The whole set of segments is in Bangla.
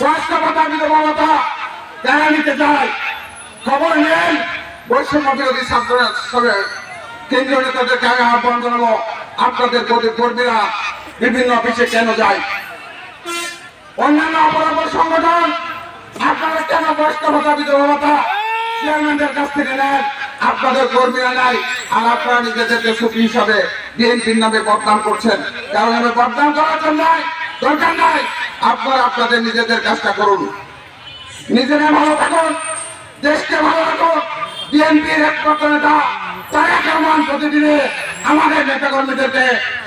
ভাতা বিধবা ভাতা যারা নিতে চায় খবর নেন। বৈষম্য বিরোধী ছাত্র সবের কেন্দ্রীয় নেতাদেরকে আমি আহ্বান জানাব আপনাদের প্রতি কর্মীরা বিভিন্ন অফিসে কেন যায়? অন্যান্য অপরাধ সংগঠন আপনারা কেন বয়স্ক ভাতা বিধবা চেয়ারম্যানদের কাছ থেকে নেন? আপনাদের কর্মীরা নাই আর আপনারা নিজেদেরকে সুখী হিসাবে বিএনপির নামে বদনাম করছেন। কারণ আমি বদনাম করার জন্য দরকার নাই। আপনারা আপনাদের নিজেদের কাজটা করুন। নিজেরা ভালো থাকুন, দেশকে ভালো রাখুন, বিএনপির একমাত্র নেতা তারেক রহমান প্রতিদিনে আমাদের নেতা কর্মীদেরকে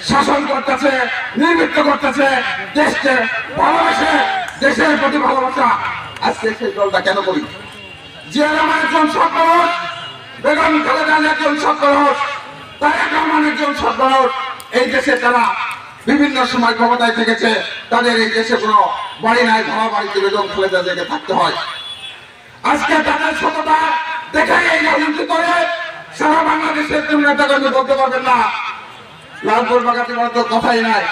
শাসন করতেছে, নির্বৃত্ত করতেছে, দেশকে ভালোবাসে, দেশের প্রতি ভালোবাসা। আজকে সেই দলটা কেন করি? জিয়া রহমান একজন সৎ মানুষ, বেগম খালেদা একজন সৎ মানুষ, তারেক রহমান একজন সৎ মানুষ। এই দেশে তারা বিভিন্ন সময় ক্ষমতায় থেকেছে। তাদের এই দেশে কোনো বাড়ি নাই, ভাড়া বাড়িতে বেগম খালেদা জিয়াকে থাকতে হয়। আজকে তাদের সততা দেখে এই রাজনীতি করে। সারা বাংলাদেশের কোন নেতা কর্মী বলতে পারবেন না। লালপুর বাগাতে বলার তো কথাই নাই।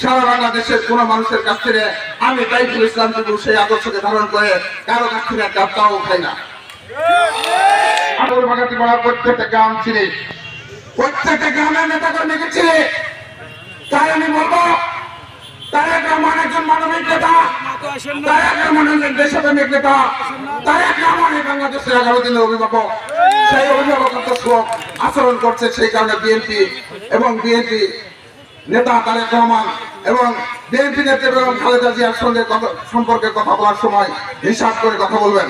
সারা বাংলাদেশের কোন মানুষের কাছ থেকে আমি তাইফুল ইসলাম কিন্তু সেই আদর্শকে ধারণ করে কারও কাছ থেকে তাও খাই না। লালপুর বাগাতে বলা প্রত্যেকটা গ্রাম চিনি। প্রত্যেকটা গ্রামের নেতা অভিভাবক। আচরণ করছে সেই কারণে বিএনপি এবং বিএনপি নেতা তারেক রহমান এবং বিএনপি নেত্রী এবং খালেদা জিয়ার সঙ্গে সম্পর্কে কথা বলার সময় হিসাব করে কথা বলবেন।